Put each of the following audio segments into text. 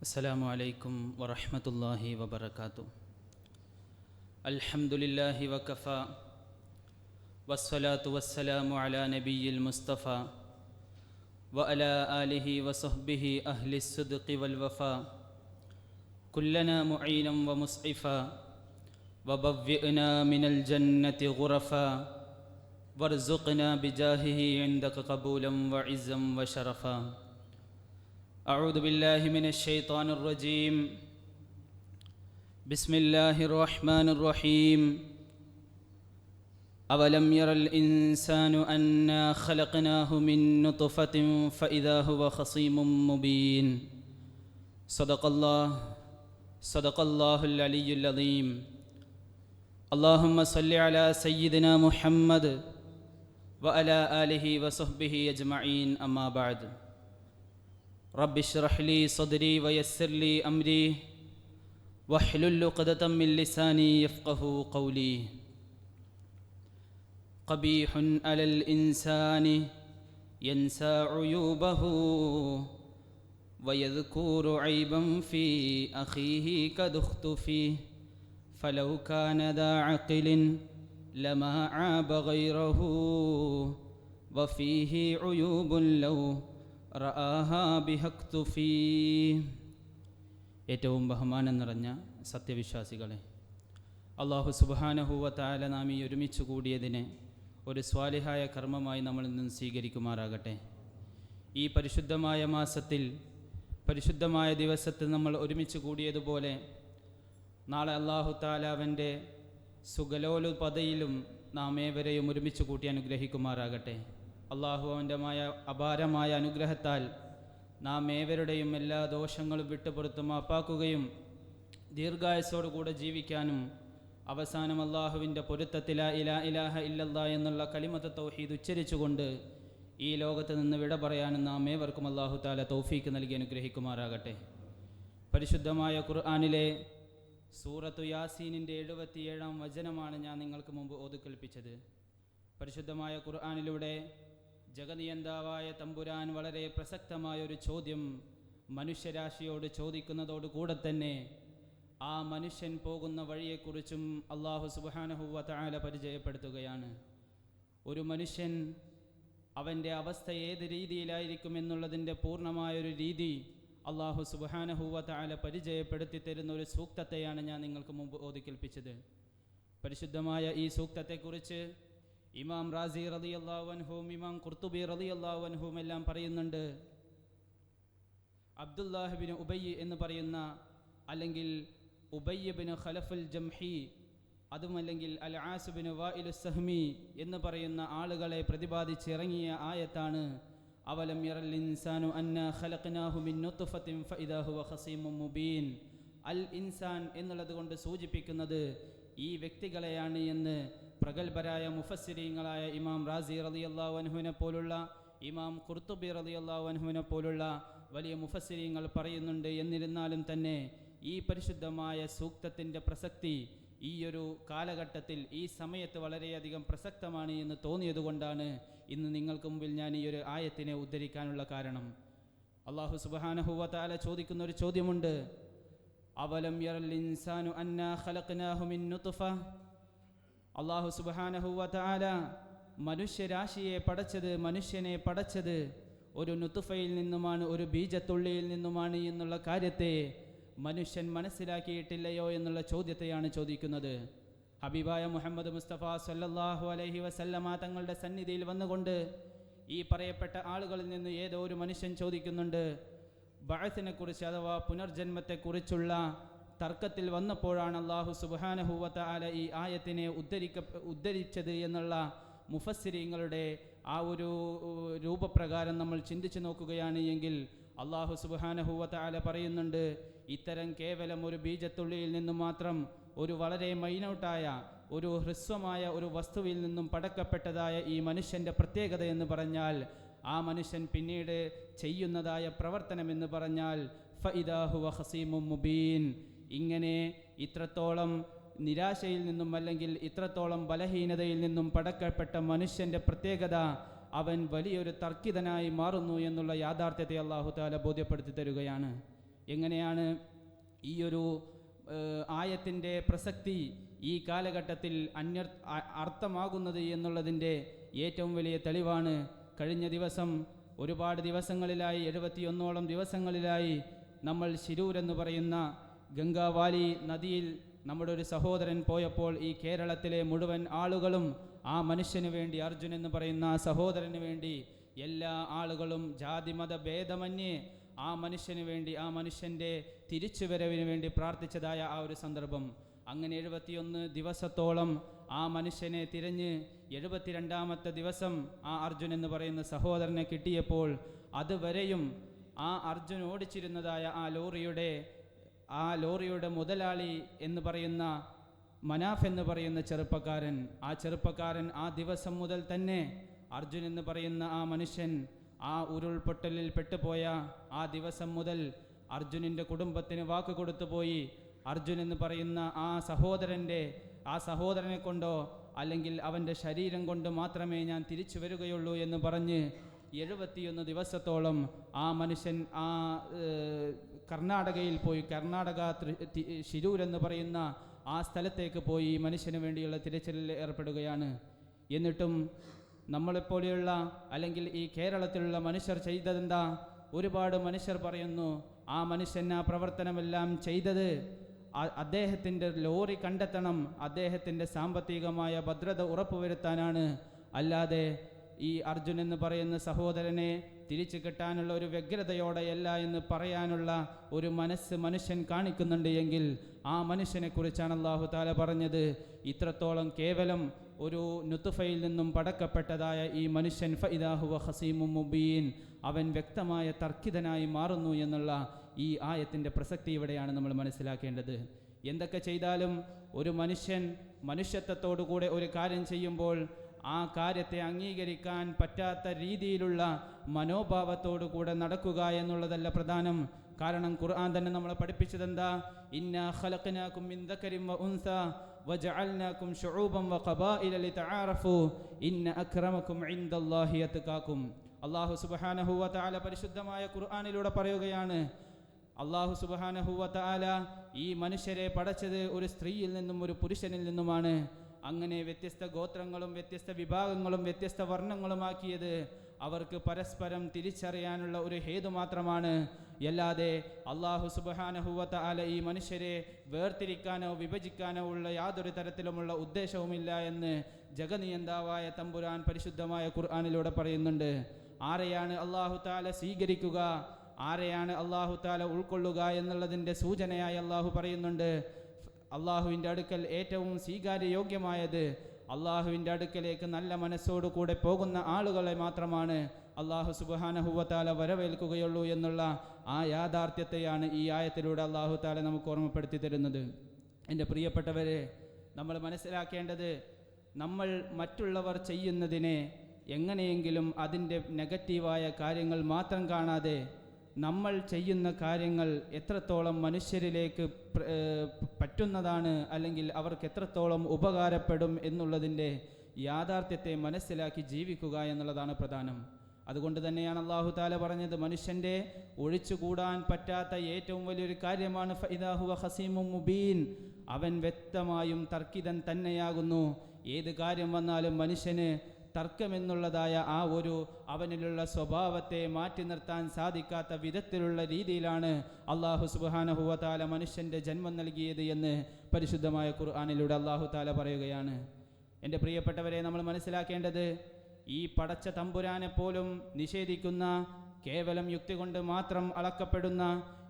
السلام عليكم ورحمة الله وبركاته. الحمد لله وكفى والصلاة والسلام على نبي المصطفى وعلى آله وصحبه أهل الصدق والوفاء. كلنا معينا ومسعفا وبوئنا من الجنة غرفا وارزقنا بجاهه عندك قبولا وعزا وشرفا. أعوذ بالله من الشيطان الرجيم. بسم الله الرحمن الرحيم. أولم ير الإنسان أنا خلقناه من نطفة فإذا هو خصيم مبين. صدق الله صدق الله العلي العظيم. اللهم صل على سيدنا محمد وعلى آله وصحبه أجمعين. أما بعد رب اشرح لي صدري ويسر لي أمري. واحلل عقدة من لساني يفقه قولي. قبيح على الإنسان ينسى عيوبه ويذكر عيبا في أخيه قد اختفيه فلو كان ذا عقل لما عاب غيره وفيه عيوب لو ഏറ്റവും ബഹുമാനം നിറഞ്ഞ സത്യവിശ്വാസികളെ അള്ളാഹു സുബാനഹുവ താല നാം ഈ ഒരുമിച്ച് കൂടിയതിനെ ഒരു സ്വാലിഹായ കർമ്മമായി നമ്മളിൽ നിന്ന് സ്വീകരിക്കുമാറാകട്ടെ. ഈ പരിശുദ്ധമായ മാസത്തിൽ പരിശുദ്ധമായ ദിവസത്തിൽ നമ്മൾ ഒരുമിച്ച് കൂടിയതുപോലെ നാളെ അള്ളാഹു താലാവന്റെ സുഗലോലുപതയിലും നാം ഏവരെയും ഒരുമിച്ച് കൂട്ടി അനുഗ്രഹിക്കുമാറാകട്ടെ. അള്ളാഹു അവന്റെ മായ അപാരമായ അനുഗ്രഹത്താൽ നാം ഏവരുടെയും എല്ലാ ദോഷങ്ങളും വിട്ടുപുറത്ത് മാപ്പാക്കുകയും ദീർഘായുസോടുകൂടെ ജീവിക്കാനും അവസാനം അള്ളാഹുവിന്റെ പൊരുത്തത്തില ഇലാ ഇലാഹ ഇല്ലല്ല എന്നുള്ള കലിമത്ത് തൗഹീദ് ഉച്ചരിച്ചുകൊണ്ട് ഈ ലോകത്ത് നിന്ന് വിട പറയാനും നാം ഏവർക്കും അള്ളാഹു താല തൗഫീക്ക് നൽകി അനുഗ്രഹിക്കുമാറാകട്ടെ. പരിശുദ്ധമായ ഖുർആാനിലെ സൂറത്തു യാസീനിന്റെ എഴുപത്തിയേഴാം വചനമാണ് ഞാൻ നിങ്ങൾക്ക് മുമ്പ് ഓതുകൽപ്പിച്ചത് പരിശുദ്ധമായ ഖുർആാനിലൂടെ ജഗനിയന്താവായ തമ്പുരാൻ വളരെ പ്രസക്തമായ ഒരു ചോദ്യം മനുഷ്യരാശിയോട് ചോദിക്കുന്നതോട് കൂടെ തന്നെ ആ മനുഷ്യൻ പോകുന്ന വഴിയെക്കുറിച്ചും അള്ളാഹു സുബാനഹുവ താല പരിചയപ്പെടുത്തുകയാണ്. ഒരു മനുഷ്യൻ അവന്റെ അവസ്ഥ ഏത് രീതിയിലായിരിക്കും എന്നുള്ളതിന്റെ പൂർണമായൊരു രീതി അള്ളാഹു സുബാനഹുവ പരിചയപ്പെടുത്തി തരുന്ന ഒരു സൂക്തത്തെയാണ് ഞാൻ നിങ്ങൾക്ക് മുമ്പ് ഓതിക്കൽപ്പിച്ചത്. പരിശുദ്ധമായ ഈ സൂക്തത്തെക്കുറിച്ച് ഇമാം റാസി റതി അള്ളാഹുവൻഹും ഇമാം കുർത്തുബി റതി അള്ളാഹുവൻഹും എല്ലാം പറയുന്നുണ്ട്. അബ്ദുല്ലാഹിബിന് ഉബയ്യ് എന്ന് പറയുന്ന അല്ലെങ്കിൽ ഉബയ്യബിന് ഖലഫുൽ ജംഹി അതുമല്ലെങ്കിൽ അൽ ആസുബിന് വായിലു സഹ്മി എന്ന് പറയുന്ന ആളുകളെ പ്രതിപാദിച്ചിറങ്ങിയ ആയത്താണ് അവലം യറൽ ഇൻസാനു അന്ന ഖലഖ്നാഹു മിൻ നുത്ഫത്തിൻ ഫഇദാ ഹുവ ഖസീമും മുബീൻ. അൽ ഇൻസാൻ എന്നുള്ളത് കൊണ്ട് സൂചിപ്പിക്കുന്നത് ഈ വ്യക്തികളെയാണ് എന്ന് പ്രഗത്ഭരായ മുഫസ്സിരീങ്ങളായ ഇമാം റാസി റളിയല്ലാഹു അൻഹുവിനെ പോലുള്ള ഇമാം ഖുർത്തുബി റളിയല്ലാഹു അൻഹുവിനെ പോലുള്ള വലിയ മുഫസ്സിരീങ്ങൾ പറയുന്നുണ്ട്. എന്നിരുന്നാലും തന്നെ ഈ പരിശുദ്ധമായ സൂക്തത്തിന്റെ പ്രസക്തി ഈ ഒരു കാലഘട്ടത്തിൽ ഈ സമയത്ത് വളരെയധികം പ്രസക്തമാണ് എന്ന് തോന്നിയതുകൊണ്ടാണ് ഇന്ന് നിങ്ങൾക്ക് മുമ്പിൽ ഞാൻ ഈ ഒരു ആയത്തിനെ ഉദ്ധരിക്കാനുള്ള കാരണം. അള്ളാഹു സുബാനഹുവാല ചോദിക്കുന്ന ഒരു ചോദ്യമുണ്ട്. അവലം യറൽ ഇൻസാനു അന്നാ ഖലഖ്നാഹു മിൻ നുത്ഫ അള്ളാഹു സുബാനഹുവല മനുഷ്യരാശിയെ പടച്ചത് മനുഷ്യനെ പടച്ചത് ഒരു നുത്തുഫയിൽ നിന്നുമാണ് ഒരു ബീജത്തുള്ളിയിൽ നിന്നുമാണ് എന്നുള്ള കാര്യത്തെ മനുഷ്യൻ മനസ്സിലാക്കിയിട്ടില്ലയോ എന്നുള്ള ചോദ്യത്തെയാണ് ചോദിക്കുന്നത്. ഹബീബായ മുഹമ്മദ് മുസ്തഫ സല്ലാഹു അലഹി വസല്ലമ തങ്ങളുടെ സന്നിധിയിൽ വന്നുകൊണ്ട് ഈ പറയപ്പെട്ട ആളുകളിൽ നിന്ന് ഏതോ ഒരു മനുഷ്യൻ ചോദിക്കുന്നുണ്ട് ബഴത്തിനെ കുറിച്ച് അഥവാ പുനർജന്മത്തെക്കുറിച്ചുള്ള തർക്കത്തിൽ വന്നപ്പോഴാണ് അള്ളാഹു സുബാനഹുവത്ത ആല ഈ ആയത്തിനെ ഉദ്ധരിക്ക ഉദ്ധരിച്ചത് എന്നുള്ള മുഫസ്സിരിങ്ങളുടെ ആ ഒരു രൂപപ്രകാരം നമ്മൾ ചിന്തിച്ചു നോക്കുകയാണ് എങ്കിൽ അള്ളാഹു സുബാനഹുവത്ത ആല പറയുന്നുണ്ട് ഇത്തരം കേവലം ഒരു ബീജത്തുള്ളിയിൽ നിന്നും മാത്രം ഒരു വളരെ മൈനൗട്ടായ ഒരു ഹ്രസ്വമായ ഒരു വസ്തുവിൽ നിന്നും പടക്കപ്പെട്ടതായ ഈ മനുഷ്യന്റെ പ്രത്യേകത എന്ന് പറഞ്ഞാൽ ആ മനുഷ്യൻ പിന്നീട് ചെയ്യുന്നതായ പ്രവർത്തനം എന്ന് പറഞ്ഞാൽ ഫഇദാഹുവ ഹസീമും മുബീൻ ഇങ്ങനെ ഇത്രത്തോളം നിരാശയിൽ നിന്നും അല്ലെങ്കിൽ ഇത്രത്തോളം ബലഹീനതയിൽ നിന്നും പടക്കപ്പെട്ട മനുഷ്യന്റെ പ്രത്യേകത അവൻ വലിയൊരു തർക്കിതനായി മാറുന്നു എന്നുള്ള യാഥാർത്ഥ്യത്തെ അള്ളാഹു താല ബോധ്യപ്പെടുത്തി തരുകയാണ്. എങ്ങനെയാണ് ഈ ഒരു ആയത്തിന്റെ പ്രസക്തി ഈ കാലഘട്ടത്തിൽ അന്യർ അർത്ഥമാകുന്നത് എന്നുള്ളതിന്റെ ഏറ്റവും വലിയ തെളിവാണ്. കഴിഞ്ഞ ദിവസം ഒരുപാട് ദിവസങ്ങളിലായി എഴുപത്തിയൊന്നോളം ദിവസങ്ങളിലായി നമ്മൾ ശിരൂർ എന്ന് പറയുന്ന ഗംഗാവാലി നദിയിൽ നമ്മുടെ ഒരു സഹോദരൻ പോയപ്പോൾ ഈ കേരളത്തിലെ മുഴുവൻ ആളുകളും ആ മനുഷ്യന് വേണ്ടി അർജുൻ എന്ന് പറയുന്ന ആ സഹോദരന് വേണ്ടി എല്ലാ ആളുകളും ജാതിമത ഭേദമന്യേ ആ മനുഷ്യന് വേണ്ടി ആ മനുഷ്യന്റെ തിരിച്ചുവരവിന് വേണ്ടി പ്രാർത്ഥിച്ചതായ ആ ഒരു സന്ദർഭം. അങ്ങനെ എഴുപത്തിയൊന്ന് ദിവസത്തോളം ആ മനുഷ്യനെ തിരഞ്ഞ് എഴുപത്തിരണ്ടാമത്തെ ദിവസം ആ അർജുൻ എന്ന് പറയുന്ന സഹോദരനെ കിട്ടിയപ്പോൾ അതുവരെയും ആ അർജുൻ ഓടിച്ചിരുന്നതായ ആ ലോറിയുടെ ആ ലോറിയുടെ മുതലാളി എന്ന് പറയുന്ന മനാഫ് എന്ന് പറയുന്ന ചെറുപ്പക്കാരൻ ആ ചെറുപ്പക്കാരൻ ആ ദിവസം മുതൽ തന്നെ അർജുൻ എന്ന് പറയുന്ന ആ മനുഷ്യൻ ആ ഉരുൾപൊട്ടലിൽ പെട്ടുപോയ ആ ദിവസം മുതൽ അർജുനന്റെ കുടുംബത്തിന് വാക്ക് കൊടുത്തുപോയി അർജുൻ എന്ന് പറയുന്ന ആ സഹോദരന്റെ ആ സഹോദരനെ കൊണ്ടോ അല്ലെങ്കിൽ അവന്റെ ശരീരം കൊണ്ട് മാത്രമേ ഞാൻ തിരിച്ചു വരികയുള്ളൂ എന്ന് പറഞ്ഞ് എഴുപത്തിയൊന്ന് ദിവസത്തോളം ആ മനുഷ്യൻ ആ കർണാടകയിൽ പോയി കർണാടക ശിരൂർ എന്ന് പറയുന്ന ആ സ്ഥലത്തേക്ക് പോയി മനുഷ്യന് വേണ്ടിയുള്ള തിരച്ചിലിൽ ഏർപ്പെടുകയാണ്. എന്നിട്ടും നമ്മളെപ്പോലെയുള്ള അല്ലെങ്കിൽ ഈ കേരളത്തിലുള്ള മനുഷ്യർ ചെയ്തതെന്താ? ഒരുപാട് മനുഷ്യർ പറയുന്നു ആ മനുഷ്യൻ ആ പ്രവർത്തനമെല്ലാം ചെയ്തത് അദ്ദേഹത്തിന്റെ ലോറി കണ്ടെത്തണം അദ്ദേഹത്തിന്റെ സാമ്പത്തികമായ ഭദ്രത ഉറപ്പുവരുത്താനാണ്. അല്ലാതെ ഈ അർജുൻ എന്ന് പറയുന്ന സഹോദരനെ തിരിച്ചു കിട്ടാനുള്ള ഒരു വ്യഗ്രതയോടെയല്ല എന്ന് പറയാനുള്ള ഒരു മനസ്സ് മനുഷ്യൻ കാണിക്കുന്നുണ്ട് എങ്കിൽ ആ മനുഷ്യനെ കുറിച്ചാണ് അള്ളാഹു താല പറഞ്ഞത്. ഇത്രത്തോളം കേവലം ഒരു നുത്തുഫയിൽ നിന്നും പടക്കപ്പെട്ടതായ ഈ മനുഷ്യൻ ഫൈദാഹുവ ഹസീമു മുബീൻ അവൻ വ്യക്തമായ തർക്കിതനായി മാറുന്നു എന്നുള്ള ഈ ആയത്തിന്റെ പ്രസക്തി ഇവിടെയാണ് നമ്മൾ മനസ്സിലാക്കേണ്ടത്. എന്തൊക്കെ ചെയ്താലും ഒരു മനുഷ്യൻ മനുഷ്യത്വത്തോടുകൂടെ ഒരു കാര്യം ചെയ്യുമ്പോൾ ആ കാര്യത്തെ അംഗീകരിക്കാൻ പറ്റാത്ത രീതിയിലുള്ള മനോഭാവത്തോടു കൂടെ നടക്കുക എന്നുള്ളതല്ല പ്രധാനം. കാരണം ഖുർആൻ തന്നെ നമ്മളെ പഠിപ്പിച്ചതെന്താ? ഇന്ന ഖലഖനാകും മിൻ ദക്കരിൻ വ ഉൻസ വ ജഅൽനാകും ശുഊബൻ വ ഖബായില ലിതആറഫു ഇന്ന അക്രമകും ഇൻദല്ലാഹി അത്ഖാകും അല്ലാഹു സുബ്ഹാനഹു വ തആല പരിശുദ്ധമായ ഖുർആനിലൂടെ പറയുകയാണ് അള്ളാഹു സുബാനഹുവ തആല ഈ മനുഷ്യരെ പടച്ചത് ഒരു സ്ത്രീയിൽ നിന്നും ഒരു പുരുഷനിൽ നിന്നുമാണ്. അങ്ങനെ വ്യത്യസ്ത ഗോത്രങ്ങളും വ്യത്യസ്ത വിഭാഗങ്ങളും വ്യത്യസ്ത വർണങ്ങളുമാക്കിയത് അവർക്ക് പരസ്പരം തിരിച്ചറിയാനുള്ള ഒരു ഹേതു മാത്രമാണ്. അല്ലാതെ അള്ളാഹു സുബഹാനഹുവത്ത ആല ഈ മനുഷ്യരെ വേർതിരിക്കാനോ വിഭജിക്കാനോ ഉള്ള യാതൊരു തരത്തിലുമുള്ള ഉദ്ദേശവുമില്ല എന്ന് ജഗനിയന്താവായ തമ്പുരാൻ പരിശുദ്ധമായ ഖുർആാനിലൂടെ പറയുന്നുണ്ട്. ആരെയാണ് അള്ളാഹു താല സ്വീകരിക്കുക? ആരെയാണ് അള്ളാഹു താല ഉൾക്കൊള്ളുക എന്നുള്ളതിന്റെ സൂചനയായി അള്ളാഹു പറയുന്നുണ്ട്. അള്ളാഹുവിന്റെ അടുക്കൽ ഏറ്റവും സ്വീകാര്യയോഗ്യമായത് അള്ളാഹുവിന്റെ അടുക്കലേക്ക് നല്ല മനസ്സോടു കൂടെ പോകുന്ന ആളുകളെ മാത്രമാണ് അള്ളാഹു സുബാനഹുവത്താല വരവേൽക്കുകയുള്ളൂ എന്നുള്ള ആ യാഥാർത്ഥ്യത്തെയാണ് ഈ ആയത്തിലൂടെ അള്ളാഹു താല നമുക്ക് ഓർമ്മപ്പെടുത്തി തരുന്നത്. എന്റെ പ്രിയപ്പെട്ടവരെ നമ്മൾ മനസ്സിലാക്കേണ്ടത് നമ്മൾ മറ്റുള്ളവർ ചെയ്യുന്നതിനെ എങ്ങനെയെങ്കിലും അതിന്റെ നെഗറ്റീവായ കാര്യങ്ങൾ മാത്രം കാണാതെ നമ്മൾ ചെയ്യുന്ന കാര്യങ്ങൾ എത്രത്തോളം മനുഷ്യരിലേക്ക് പറ്റുന്നതാണ് അല്ലെങ്കിൽ അവർക്ക് എത്രത്തോളം ഉപകാരപ്പെടും എന്നുള്ളതിന്റെ യാഥാർത്ഥ്യത്തെ മനസ്സിലാക്കി ജീവിക്കുക എന്നുള്ളതാണ് പ്രധാനം. അതുകൊണ്ട് തന്നെയാണ് അള്ളാഹു താല പറഞ്ഞത് മനുഷ്യന്റെ ഒഴിച്ചുകൂടാൻ പറ്റാത്ത ഏറ്റവും വലിയൊരു കാര്യമാണ് ഫൈദാഹുവ ഹസീമു മുബീൻ. അവൻ വ്യക്തമായും തർക്കിതൻ തന്നെയാകുന്നു. ഏത് കാര്യം വന്നാലും മനുഷ്യന് തർക്കമെന്നുള്ളതായ ആ ഒരു അവനിലുള്ള സ്വഭാവത്തെ മാറ്റി നിർത്താൻ സാധിക്കാത്ത വിധത്തിലുള്ള രീതിയിലാണ് അള്ളാഹു സുബാനഹുവതാല മനുഷ്യന്റെ ജന്മം നൽകിയത് എന്ന് പരിശുദ്ധമായ ഖുർആാനിലൂടെ അള്ളാഹു താല പറയുകയാണ്. എന്റെ പ്രിയപ്പെട്ടവരെ നമ്മൾ മനസ്സിലാക്കേണ്ടത് ഈ പടച്ച തമ്പുരാനെ പോലും നിഷേധിക്കുന്ന കേവലം യുക്തി കൊണ്ട് മാത്രം അളക്കപ്പെടുന്ന